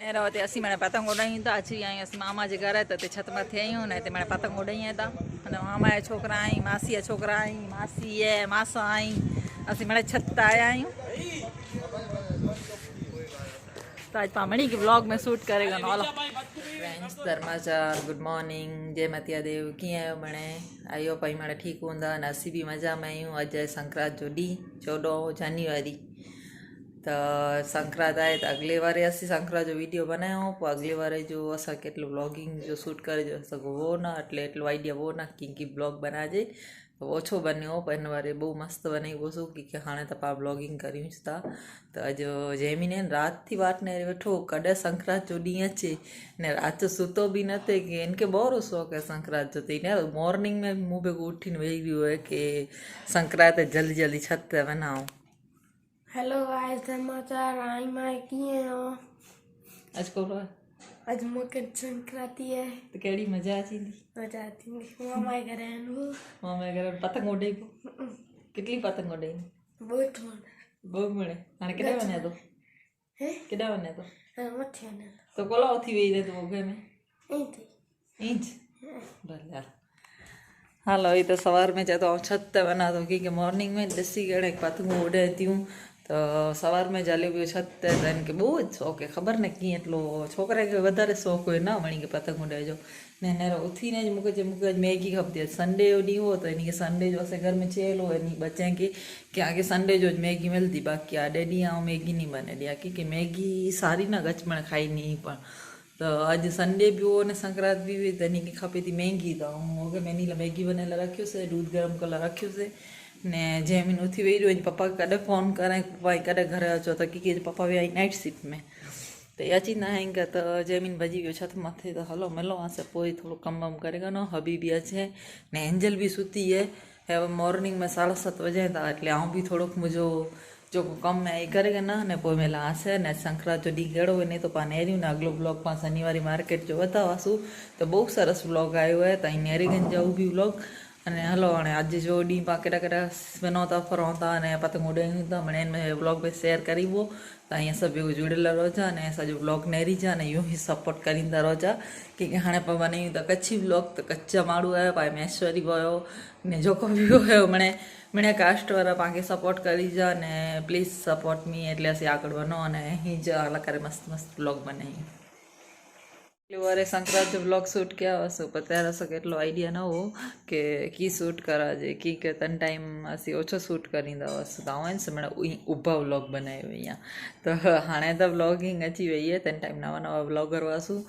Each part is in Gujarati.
ને રહો તે અસી મને પતંગ ઉડાઈ હતા અછી અહીં અસી મામા જે ઘરે હતા તે છતમાંથી આવ્યું ને તે મને પતંગ ઉડાઈ હતા અને મામાએ છોકરા અહીં માસીએ છોકરા અહીં માસીએ માસા અહીં અસી મને છત આયા આયું તો આજ પામણી કે વ્લોગ में शूट करेगा नॉलो फ्रेंड्स धर्माचार गुड मॉर्निंग जय मतिया देव कीअं आहियो मणे आयो पई मणे ठीकु हूंदा अने असीं बि मज़ा में आहियूं अॼु आहे संक्रांत जो ॾींहुं चोॾहं जान्युआरी तो संक्रांत आए तो अगली बार ऐसी संक्रांत जो वीडियो बनाया पर अगली बार जो असा के ब्लॉगिंग जो शूट करे जो सको वो ना એટલે એટલો આઈડિયા વો ના કે કે બ્લોગ બનાજે. તો ઓછો બન્યો પણ વારે બહુ મસ્ત બની બોસું કે કે હાણે તપા બ્લોગિંગ કર્યું છે તા. તો આજ જેમીને રાતથી વાતને બેઠો કડે સંક્રાંત જો ડીયા છે ને રાત સૂતો બી નતે કે એને કે બહુ શોખ હે સંક્રાંત જોતી ને મોર્નિંગ મેં મું ભેગું ઉઠીને વહી ગયું હોય કે સંક્રાંત જલ્દી જલ્દી છત બનાવું. हेलो गाइस समाचार आई माई की है आज को आज मकर संक्रांति है तो केड़ी मजा आती थी मजा आती थी मामा घर है नु मामा घर पतंग उड़ाई को कितनी पतंग उड़ाई बहुत मन बहुत मने અને કેડા બને તો હે કેડા બને તો મથે ને તો કોલા ઓથી વેઈ દે તો ઓગે મે એથી ઇંચ ભલે હાલો એ તો સવાર મેં જતો છત બનાતો કે મોર્નિંગ મેં દસી ગણે પતંગ ઉડે હતી હું तो सवार में जाली हुई छत तो इनके बहुत शौक है खबर ने कि छोकरे के वारे शौक हुए ना वणी के पतंग उड़े जो ने नेर उथी ने मुझे मैगी खपती है संडे ढीह हो तो इनके संडे जो असें घर में चेल बच्चे बचे कि आगे संडे जो मैगी मिलती बाकी आडे ढी आ मैगी नहीं बने दिया कि मैगी सारी ना गचमण खाई नी पर तो अज संडे भी हो ने संक्रांति भी हुई तो इनके खपे थी मैगी तो हूँ मैनी मैगी बने रखियो से दूध गर्म कल रखियो से ને जैमिन उथी वेही रहियो पप्पा कॾहिं फ़ोन कराए पप्पा कॾहिं घर अचो त की की पप्पा विया आहिनि नाइट शिफ्ट में त इहे अची न आहिनि त जैमिन भॼी वियो छत मथे त हलो मिलो असां पोइ थोरो कमु वमु करे कनो हबी बि अचे ने एंजल बि सुती आहे હવે મોર્નિંગમાં સાડા સાત વજે હતા એટલે હું બી થોડોક મુંहिंजो जेको कमु आहे करे न ने पोइ महिल आसे ने संक्रांत जो ॾींहुं कहिड़ो वञे थो पाण अहिड़ियूं न अॻिलो ब्लॉग पाण शनिवारी मार्केट जो वरिता हुआसीं त બહુ સરસ બ્લોગ આવ્યો હોય त અહીં નેરીગંજ જવું બી બ્લોગ અને હલો, અને આજે જો ડીમાં કેટા કેટા બનાવતા, ફરવતા અને પતંગ ઉડાવતા મને એને વ્લોગ ભાઈ શેર કરીવો તો અહીંયા સભ્યો જોડેલા રોજા અને સાજો વ્લોગ નેરી જા અને યુ સપોર્ટ કરીને રોજા. કે હાણે પણ બનાવ્યું તો કચ્છી વ્લોગ તો કચ્ચા માળું આવ્યો, પાછી મહેશ્વરી ગયો ને જોકો બી ગયો મને મને કાસ્ટવાળા પાંખે સપોર્ટ કરી જા અને પ્લીઝ સપોર્ટ મી એટલે આગળ બનો અને અહીં જ અલકારે મસ્ત મસ્ત વ્લોગ બનાવી. કેટલી વારે સંક્રાંતિ બ્લોગ શૂટ ક્યાં હશું? પણ ત્યારે હશે કેટલો આઈડિયા ન હો કે કી શૂટ કરાજે કી કે તન ટાઈમ હશે ઓછો શૂટ કરી દો હશું. તો હોય ને હમણાં ઊભા વ્લોગ બનાવ્યો અહીંયા. તો હાણે તો વ્લોગિંગ હજી વહીએ તન ટાઈમ નવા નવા વ્લોગર વાશું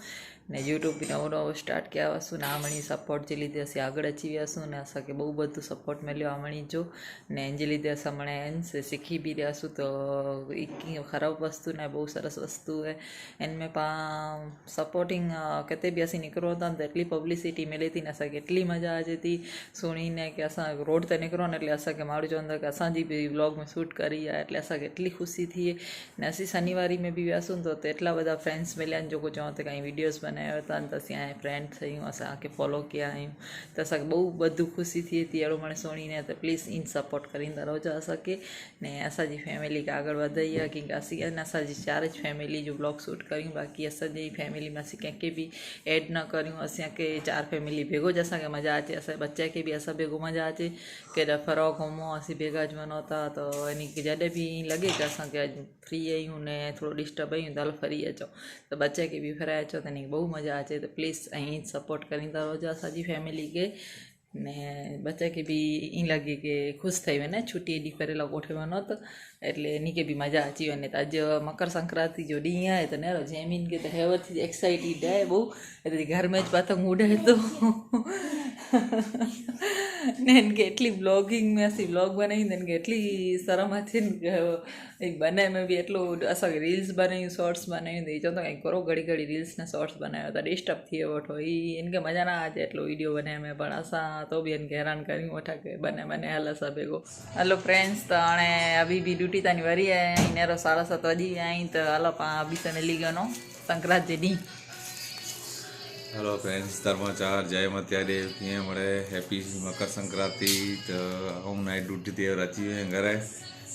ને યુટ્યુબ નવું નવું સ્ટાર્ટ કર્યા હશું ને આમણી સપોર્ટ જે લીધે હશે આગળ અચીવ્યા હશું ને આશા કે બહુ બધું સપોર્ટ મળ્યો આમણી જો. ને જે લીધે હશે હમણાં એન શીખી બી રહ્યા છું તો ખરાબ વસ્તુ ને, બહુ સરસ વસ્તુ હે એન મેં પા સપોર્ટિંગ કતે બી હસી નીકળો હતા ને એટલી પબ્લિસિટી મેળી હતી ને અસા કે એટલી મજા આજે હતી. સુણીને કે અસા રોડ તે નીકળો ને એટલે અસા કે મારું જોન કે અસાજી બી વ્લોગમાં શૂટ કરી એટલે અસા કે એટલી ખુશી થઈ ને અસી શનિવારી મેં બી વ્યાસું તો એટલા બધા ફ્રેન્ડ્સ મળ્યા ને જો કહું જો કાંઈ વિડીયોઝ બને आया हुआ था त असीं हाणे फ्रेंड ठहियूं असांखे फॉलो कया आहियूं त असांखे ॿहू ॿधू ख़ुशी थिए थी अहिड़ो माण्हू सोणी न त प्लीज़ इन सपोट करींदा रहिजो असांखे ने असांजी फैमिली खे अॻु वधाई आहे की असीं अन असांजी चार ज फैमिली जो ब्लॉग शूट कयूं बाक़ी असांजी फैमिली में असीं कंहिंखे बि एड न करियूं असांखे चार फैमिली भेगो ज असांखे मज़ा अचे असांजे बच्चे खे बि असां भेगो मज़ा अचे केॾा फरो घुमूं असीं भेगा ज वञूं था त यानी की जॾहिं बि लॻे की असांखे अॼु फ्री आहियूं ने थोरो डिस्टर्ब आहियूं त हल फरी अचूं त बच्चे खे बि फिराए अचो त यानी बहू મજા આવે છે. તો પ્લીઝ અહીં સપોર્ટ કરીને કરો જો સાજી ફેમિલી કે ને બચ્ચા કે બી એ લાગી કે ખુશ થઈ ને, છૂટી એડી કરેલા ગોઠવવાનો હતો એટલે એની કે બી મજા હતી અને આજ મકર સંક્રાંતિ જો ડી આય તો નેરો જેમીન કે તો હેવથી એક્સાઇટેડ હે બહુ. એટલે ઘરમાં જ પતંગ ઉડે તો ને એને કે એટલી બ્લોગિંગમાંથી બ્લોગ બનાવીને એને કે એટલી શરમ હતી ને બને મેં બી એટલું અસર રીલ્સ બનાવ્યું શોર્ટ્સ બનાવ્યું એ તો કંઈક કરો ઘડી ઘડી રીલ્સ ને શોર્ટ્સ બનાવ્યો હતા. ડિસ્ટર્બ થઈ વઠો એ એને કે મજા ના આવે એટલો વીડિયો બને મેં. પણ અસા તો બી એને હેરાન કર્યું વઠા કે બને મને હાલ અસા ભેગો હલો ફ્રેન્ડ્સ તો અણે અભી બી ಡ್ಯೂಟಿತಾನಿ ವರಿ ಇನ್ನೇರೋ ಸಾಲ ಸತ್ತು ಅದಿ ಆಯ್ತು ಅಲ್ಲಪ್ಪ ಬಿಸನೆಲ್ಲಿಗೇನೋ ಸಂಕ್ರಾಂತಿ ಡಿ હેલો ફ્રેન્ડ્સ ધર્માચાર જય મત્યાદેવ ક્યાં મળે હેપી મકર સંક્રાંતિ તો હું નાઇટ ડ્યુટી તે રાચી ઘરે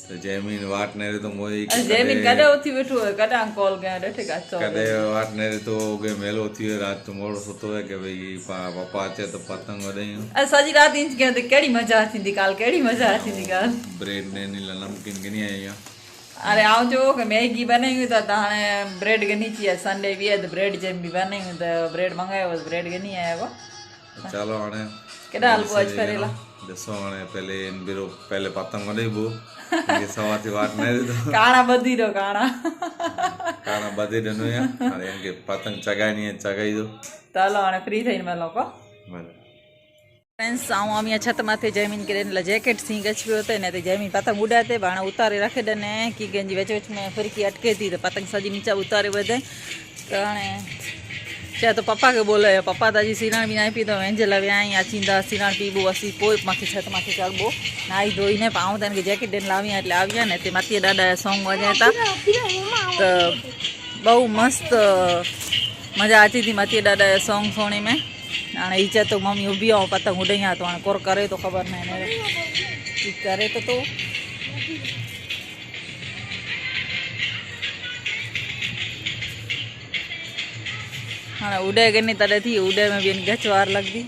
જયમીન વાટ ને તો મોઈ જયમીન કદા ઉથી બેઠું હોય કદા કોલ ગયા ડઠે કાચો કદા વાટ ને તો ગે મેલો થયો રાત તો મોડો સતો હે કે ભઈ પપ્પા છે તો પતંગ વદઈ અ સાજી રાત ઇંચ કે તો કેડી મજા આતી હતી કાલ કેડી મજા આતી હતી કાલ? બ્રેડ ને ની લમકીન ગની આયા અરે આવજો કે મેગી બનાવ્યું તો તાણે બ્રેડ ગની છે સન્ડે વી તો બ્રેડ જેમ બી બનાવ્યું તો બ્રેડ મંગાવ્યો બ્રેડ ગની આવ્યો ચાલો આને કેડા આલકો આજ ફરેલા દસો આને પેલે એન બીરો પેલે પતંગો નહીં બહુ કે સવારથી વાત ને દીધો કાણા બધી દો કાણા. કાણા બધી દો નું અને એમ કે પતંગ ચગાઈ નહીં ચગાઈ દો. ચાલો અને ફ્રી થઈને મેં લોકો ભલે ફ્રેન્ડ્સ હું અમે છત માથે જમીન કે એટલે જેકેટ સિંહ ગચવ્યો હતો ને તે જમીન પતંગ ઉડાતે બાણે ઉતારી રાખે દે ને. કી ગંજી વચ્ચે વચ્ચે મેં ફરકી અટકે હતી તો પતંગ સજી નીચે ઉતારી બધે કારણે ત્યાં તો પપ્પા કે બોલે, પપ્પા તો હજી સિરાણ બી નાઈ પીધો એન્જલ હવે અહીં ચીંદા સિરાણ પીવું વસી કોઈ માંથી છતમાંથી ચાલવો નાઈ ધોઈને પાઉં તને કે જેકેટ લઈને લાવ્યા એટલે આવ્યા ને, તે માથી દાદા સોંગ વજાતા તો બહુ મસ્ત, મજા આતી હતી માથી દાદા સોંગ સોણી મેં અને ઈચ્છા તો મમ્મી ઊભી આવો પતંગ ઉડૈયા તો કોર કરે તો ખબર નહીં કરે તો તો. અને ઉદયગઢની તળેથી ઉદયમાં બેન ગચવાર લગતી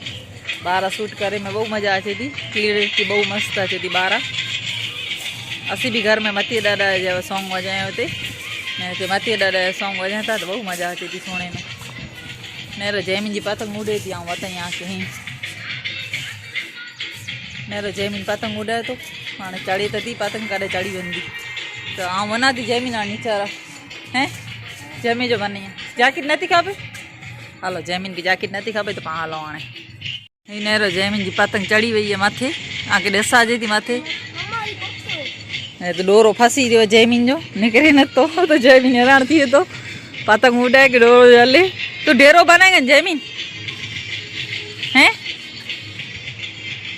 બારા શૂટ કરીને બહુ મજા આતી હતી. ક્લિયરિટી બહુ મસ્ત હતી હતી બારા. અસી બી ઘર મેં મતી દાદા જેવા સોંગ વજાયા હતી ને તે મતી દાદા સોંગ વજાયા હતા તો બહુ મજા આવતી હતી સોણીને. નેરો જયમીનજી પતંગ ઉડે હતી આવું વતન આંખે અહીં નેરો જયમીન પતંગ ઉડે હતો અને ચડી હતી પતંગ કાઢે ચડી બંધી તો આમ વનાતી જયમીન નીચારા. હે? જમી જો બની જાકીટ નથી કાપી હાલો જૈમિન કી જાકેટ નથી ખબર તો પણ હાલો આણે. હિનેરો જૈમિન કી પતંગ ચડી વઈ એ માથે આંકે ડસા જઈતી માથે. એ તો ડોરો ફસી રહ્યો જૈમિન જો, નીકળી નતો, તો જૈમિન હેરાન થયો તો. પતંગ ઉડાય કે ડોરો જલે તું ઢેરો બનાવે ને જૈમિન? હે?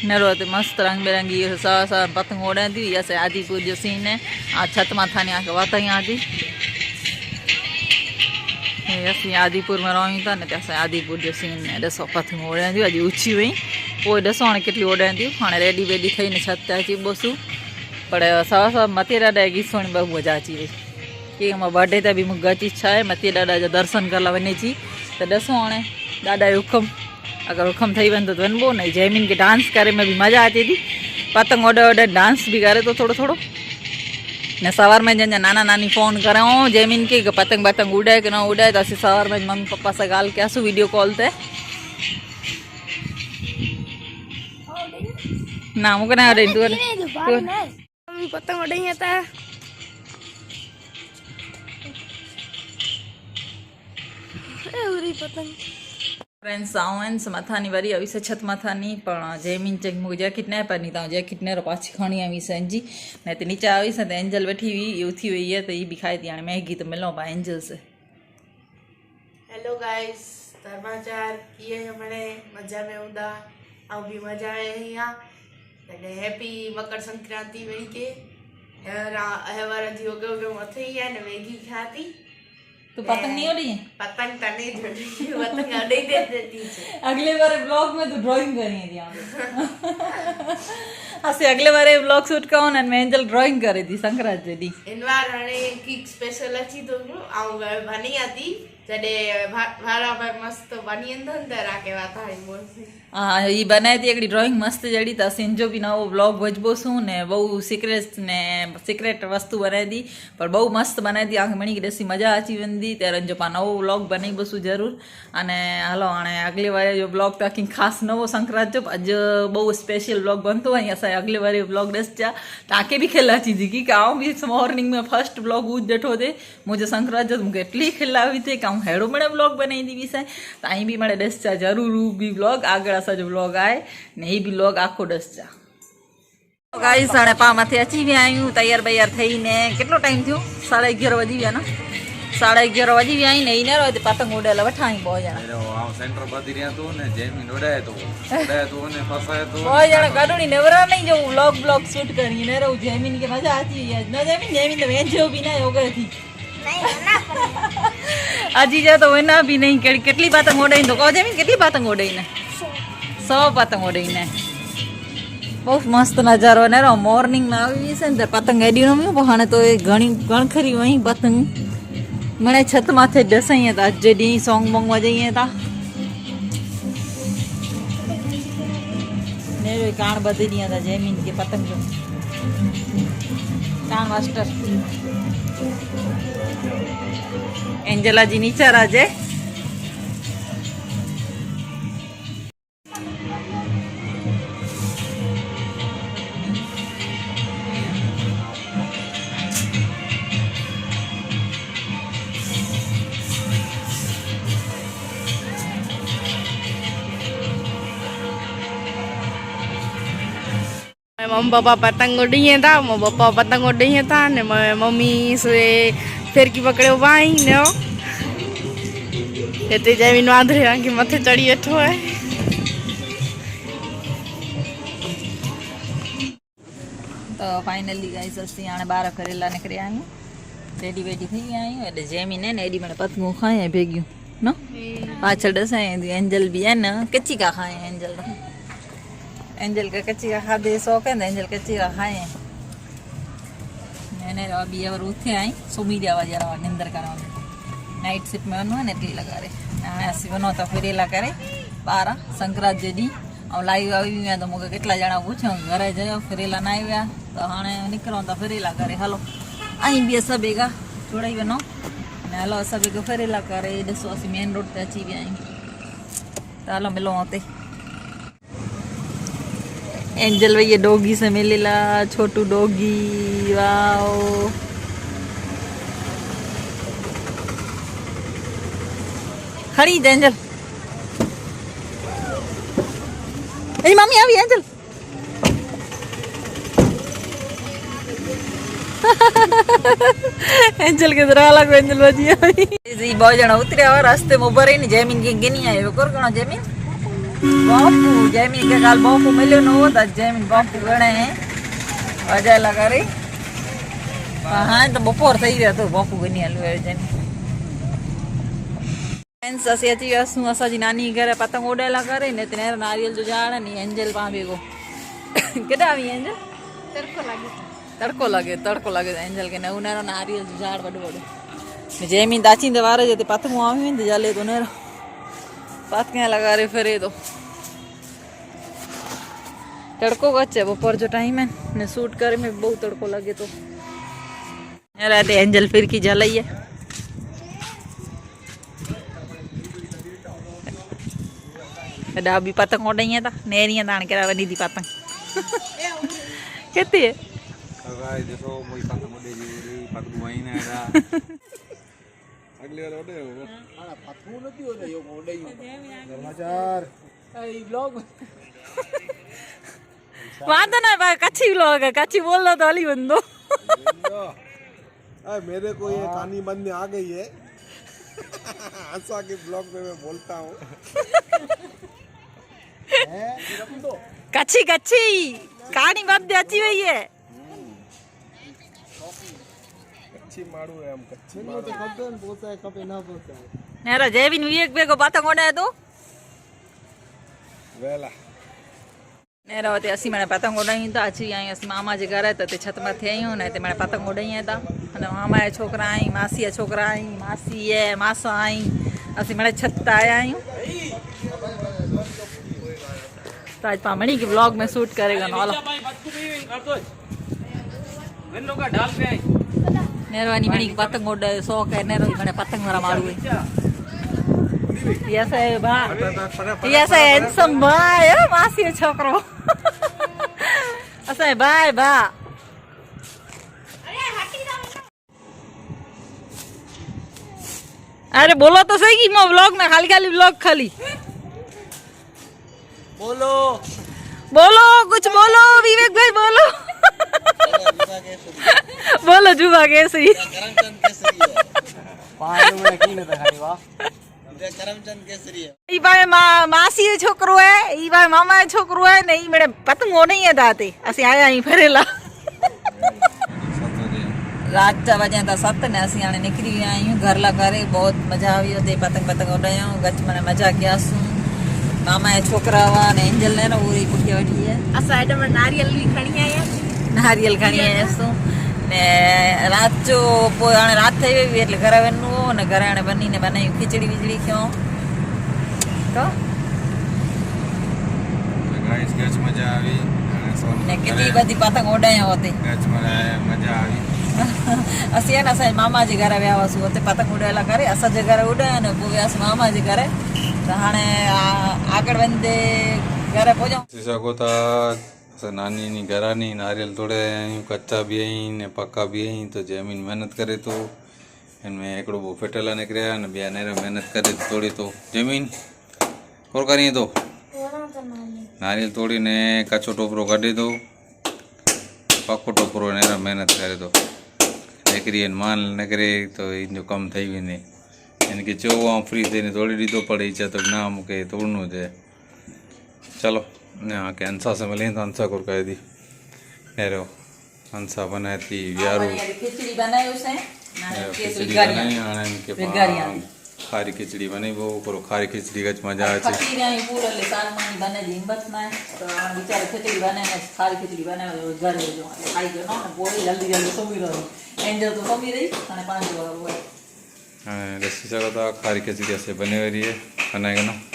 નરો તો મસ્ત રંગબેરંગી સવા સવા પતંગ ઉડાવી હતી યસે આદિપુર જો સીને. આ છતમાં થાની આંખે વાતા આદી असीं आदिपुर में रहूं था न त असां आदिपुर जो सीन ॾिसो पथियूं ओड़ियां थियूं अॼु उछी वई पोइ ॾिसो हाणे केतिरी ओड़ियां थियूं हाणे रेडी वेडी थी न छत ते अची ॿोसूं पर सवा सवा मथे ॾाॾा जी सुहिणी ॿ मज़ा अची वई की मां बर्डे ते बि मूंखे अची छा आहे मथे ॾाॾा जो दर्शन कर वञे थी त ॾिसो हाणे ॾाॾा जो हुकुम अगरि हुकुम ठही वेंदो त वञिबो न जैमिन खे डांस करे में बि मज़ा अचे थी पतंग ओॾे ओॾे डांस बि करे थो थोरो थोरो ને સવારમાં જઈને નાના નાની ફોન કરે હું જમીન કે કે પતંગ પતંગ ઉડાય કે ન ઉડાય તો ਅਸੀਂ સવારમાં જ મમ્મી પપ્પા સે ગાલ કે આસું વીડિયો કોલ તે ના મુકે ના અડે તું મમ્મી પતંગ ઉડાઈ હતા એવરી પતંગ ಫ್ರೆಂಡ್ಸ್ ಅವನ್ಸ್ ಮಥಾನಿ ವರಿ ಅವಿಸತ್ ಮಥಾನಿ પણ જયમીન ચેક મૂકી જેકેટ ના પહેરની તા જેકેટ ને પાછી ખણી આવી સંજી ને તે નીચે આવી સત એન્જલ બેઠી વી ઉથી હોઈ હે, તો ઈ બિખાય ત્યાં મેગી, તો મેલો બા એન્જલ સે હેલો ગાઈસ ધર્માચાર યે હમણે, મજા મે ઉદા આવ ભી મજા આય અહીંયા. અને હેપી મકર સંક્રાંતિ વેઈ કે હવારા જીઓ ગયો ગયો મથી ને મેગી ખાતી તો पतंग नहीं उड़ी है पतंग तो नहीं उड़ी पतंग उड़ी दे देती है अगले बार ब्लॉग में तो ड्राइंग करी थी आप असे अगले बार ब्लॉग शूट का होना मैं एंजल ड्राइंग करी थी संक्रांत दी इन बार हने की स्पेशल अच्छी तो आऊं बनी आती હા, એ બનાવી હતી એકડી ડ્રોઈંગ મસ્ત જડી તા સિંજો બી નવો બ્લોગ ભજબો શું ને બહુ સિક્રેટ ને સિક્રેટ વસ્તુ બનાવી હતી. પણ બહુ મસ્ત બનાવી હતી. આંખ મણી રેસી મજા આચી વંદી. ત્યારે જો પા નવો બ્લોગ બની બસું જરૂર. અને હાલો અને અગલી વારે જો બ્લોગ તાકી ખાસ નવો સંક્રાંત જો અજ બહુ સ્પેશિયલ બ્લોગ બનતો હોય અસાય અગલી વારે બ્લોગ ડસ જા તાકે બી ખેલા ચીજી કી કે આઉં બી મોર્નિંગ મેં ફર્સ્ટ બ્લોગ ઉજ જઠો દે. મુજે સંક્રાંત જો મુકે એટલી ખેલા આવી તે કાઉં હેડો મળે બ્લોગ બનાવી દીધી છે. તો અહીં બી મળે ડસચા જરૂર બી બ્લોગ આગળ સજ બ્લોગ આવે ને એ બી બ્લોગ આખો ડસચા ગાઈ સાડા પામાંથી અચી ગયા આવ્યું તૈયાર બૈયાર થઈને. કેટલો ટાઈમ થયો? સાડા અગિયાર વાગી ગયા ને? સાડા અગિયાર વાગી ગયા અહીં નહીં રહ્યો પતંગ ઉડેલા બેઠા અહીં બહુ જણા સેન્ટર કાઢોની નવરા નહીં જવું બ્લોગ બ્લોગ શૂટ કરીને રહું. જેમીન કે મજા આતી યાર. ન જેમીન જેમીન તો વેંજો બી ના યોગથી હજી જા તો એના બી નહીં કેટલી પતંગ ઉડાઈને તો કહો જમીન કેટલી પતંગ ઉડાઈને સો પતંગ ઉડાઈને બહુ મસ્ત નજારો ને મોર્નિંગમાં આવી છે ને પતંગ એડી રમ્યું પણ હાણે તો એ ઘણી ગણખરી અહીં પતંગ. મને છત માથે ડસાઈએ તા જે ડી સોંગ બોંગમાં જઈએ તા. ને કાણ બધી ડિયા તા જેમીન કે પતંગ. કાણ માસ્ટર એન્જલાજી નીચે રાજે મમ્મી પપ્પा પતંગ ઉડીએ હતા મમ્મી પપ્પા પતંગ ઉડીએ હતા ને મમ્મી સુએ ફેરકી પકડ્યો વાઈ ને એટલે જમીન વાંધરે આંખી માથે ચડી બેઠો હોય. તો ફાઇનલી ગાઈસ સિયાણે બાર કરેલા નીકળ્યા અહીં રેડી વેડી થઈ ગયા અહીં એટલે જેમીને ને એડી મને પતંગો ખાય ભેગ્યું ન? પાછળ ડસાય એન્જલ બી ને કચ્ચી કા ખાય એન્જલ. एंजल का कच्ची का खा दे सौ एंजल कच्ची का खाए मैंने अभी अब उठे आई सुमी दिया आवाज यार निंदर करा नाइट शिफ्ट में वञो ने एटली लगा रे ऐसे वञो तो फिर एला करे बारह संक्रांत जे डी ऐं लाइव આવી विया તો मूंखे કેટલા જણા પૂછ્યા ઘરે જયો ફરેલા ના આવ્યા તો હાणे નીકળો તો ફરેલા કરે હલો અહીં બે સભેગા જોડાઈ વનો ને હાલો સભેગા ફરેલા કરે ॾिसो असीं मेन रोड ते अची विया आहियूं त हलो मिलो हुते એન્જલ ભાઈએ ડોગી સમે લેલા છોટું ડોગી, વાવ. ખડી જ એન્જલ. એ મમ્મી આવી, એન્જલ. એન્જલ કે દરવા લાગો એન્જલ બાજી આવી. બહુ જણા ઉતર્યા રસ્તે ઊભા રહીને જેમીન ગેની આવ્યો. કોર ગણો જેમીન? બાપુ જેમીન કે કાલ બાપુ મળ્યો નો હોતા જેમીન બાપુ ગણે અજાયલા કરી. હા તો બપોર થઈ ગયા તો બાપુ ગણી હાલ્યું જેમીન ફ્રેન્ડ્સ ਅਸੀਂ હતી વસ્તુ અસાજી નાની ઘરે પતંગ ઉડેલા કરે ને તેને નારિયેલ જો જાણે ને એન્જલ પા ભેગો. કેટલા આવી એન્જલ તડકો લાગે તડકો લાગે તડકો લાગે એન્જલ કે નવું નેરો નારિયેલ જો ઝાડ વડું વડું. ને જેમી દાચી દે વારે જતી પતંગ આવી ને જાલે તો નેરો પતંગ લગા રે ફરે તો. તડકો ગચ્ચે બપોર જો ટાઈમ હે ને શૂટ કરે મેં બહુ તડકો લાગે તો. રાતે એન્જલ ફિરકી જલાઈએ ડાબી પતંગ ઓડાઈ હતા નેરી તાણ કરાવવા દીધી પતંગ. કેતી હે? Aray, de so muy pang mo de di pag buhay na ra. Agli wala de. વાંધો ના ભાઈ કચ્છી લોગ કચ્છી બોલો તો અલી બંદો अरे मेरे को ये कहानी बनने आ गई है आशा के ब्लॉग में मैं बोलता हूँ કચ્છી કચ્છી કાણી બાપ દે અચી વઈ હે कच्ची मारू है हम कच्ची मारू નેરો જેવીન વિવેક ભેગો પતંગ ઓડાય તો वेला નેરો તે અસી મને પતંગ ઉડાઈ તો અચી અહીં અસી મામા જે ઘરે હતા તે છતમાંથી આવ્યું ને તે મને પતંગ ઉડાઈ હતા અને મામાએ છોકરા અહીં માસીએ છોકરા અહીં માસીએ માસા અહીં અસી મને છત આયા આયું तो आज पामणी की व्लॉग में शूट करेगा नौला नेरवानी मणि की पतंग उड़ Nero ani mending pateng goda sok eh nero gimana pateng ngara. Iya saya ba. Iya saya handsome ya masih cokro. Asa bye ba. अरे बोलो तो सही कि मैं व्लॉग ना खाली खाली व्लॉग खाली बोलो बोलो कुछ बोलो विवेक भाई बोलो, भी भी બોલો જુવા કેસરી માસી છોકરો હે ઈ ભાઈ મામા છોકરો હે ને ઈ મેળે પતંગો નહીં હતા તે અસી આયા અહીં ફરેલા રાત ચાર વાગ્યા હતા સત ને અસી આને નીકળી ગયા અહીં ઘરલા ઘરે બહુ મજા આવી હતી પતંગ પતંગ ઉડાયા ગચ મને મજા ગયા શું મામા એ છોકરા ને એન્જલ ને પૂરી કુટિયા વઠી હે આ સાઈડમાં નારિયેલની ખણી આયા નારિયેલ ઘણી આવીશું. ને રાત જો પોણે રાત થઈ ગઈ એટલે ઘરાવેનું ઘરે ઘરાણે બનીને બનાવ્યું ખીચડી વીજળી ખાઉં તો? કેટલી બધી પતંગ ઉડાયા હતી. મજા અસી એના સાહેબ મામાજી ઘરે આવ્યા શું પતંગ ઉડાયેલા કરે અસજ ઘરે ઉડાયા ને પુવ્યાસ મામાજી ઘરે. તો હાણે આગળ વંદે ઘરે પહોંચ્યા. ॾिसी सघो था असां नानी नी घरानी नारियल तोड़े आया आहियूं कचा बि आहिनि ने पका बि आहिनि त जमीन महिनत करे थो हिन में हिकिड़ो बि फेटेला निकिरिया आहिनि ॿिया नेर महिनत करे तोड़े थो जमीन और करीए थो नारियल तोड़ीने कचो टोपरो कढे थो पको टोपरो नेर महिनत करे थो निकिरी आहिनि माल निकिरे त इन जो कमु ठही वेंदे हिनखे चयो ऐं फ्री થઈને તોડી દીધો પણ એ ચતો ના મૂકે તોડનું છે चलो કે હંસા સમય લઈને તો હંસા કોર કરી દી. એરો હંસા બનાવી હતી વ્યારું. ખીચડી બનાવ્યું છે ખારી ખીચડી બની બહુ કરો ખારી ખીચડી જ મજા આવે છે. રસી શકો તો ખારી ખીચડી હશે બનાવી રહીએ. બનાવી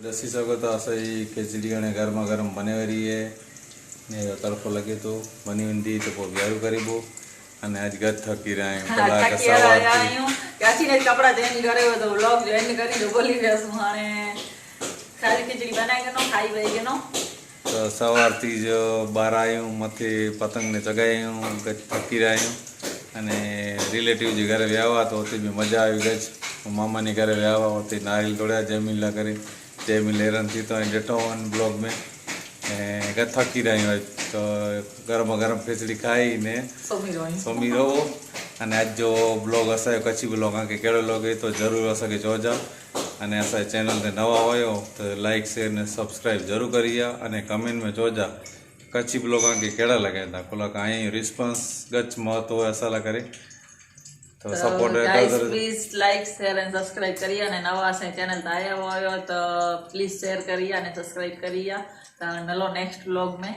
લસ્સી સગવડતા હશે એ ખીચડી અને ગરમા ગરમ બનાવી રહીએ ને તડકો લાગે તો બની ઊંધી તો બહુ વ્યારું કરીબો અને આજ ઘર થકી રહ્યા કલાક સવારથી કાચીને કપડા ધોઈને ઘરે તો વ્લોગ જોઈન કરી દો બોલી ગયા છું અને ખાલી ખીચડી બનાવી ગયો ખાઈ વઈ ગયો તો સવારથી જ બહાર આવ્યું મથે પતંગને ચગાવ્યું ગજ થકી રહ્યું અને રિલેટિવ જે ઘરે વ્યાવા તો બી મજા આવી ગઈ મામાની ઘરે વ્યાવા હોતી નારિયેલ તોડ્યા જમીલા કરી. जय मिलेरन थी तो ॾिठो हुअनि ब्लॉग में ऐं अगरि थकी रहियूं आहिनि त गरम गरम खिचड़ी खाई ने। सुम्ही रहो। અને આજ જો બ્લોગ હશે કચ્છી બ્લોગ આ કે કેળો લાગે તો જરૂર હશે કે જોજો અને અસાય ચેનલને નવા હોય તો લાઇક શેર ને સબસ્ક્રાઈબ જરૂર કરીએ અને કમેન્ટમાં જોજા કચ્છી બ્લોગ આ કે કેળા લાગે તા કોલા કાંઈ રિસ્પોન્સ ગચ મહત્વ અસાલા કરે તો સપોર્ટ પ્લીઝ લાઈક શેર અને સબસ્ક્રાઇબ કરી અને નવા સે ચેનલ આવ્યા હોય તો પ્લીઝ શેર કરી અને સબસ્ક્રાઇબ કરી તો મળો નેક્સ્ટ વ્લોગ में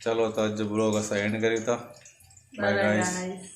ચલો તો આજ બ્લોગ અસાं એન્ડ કરી તો. Bye guys.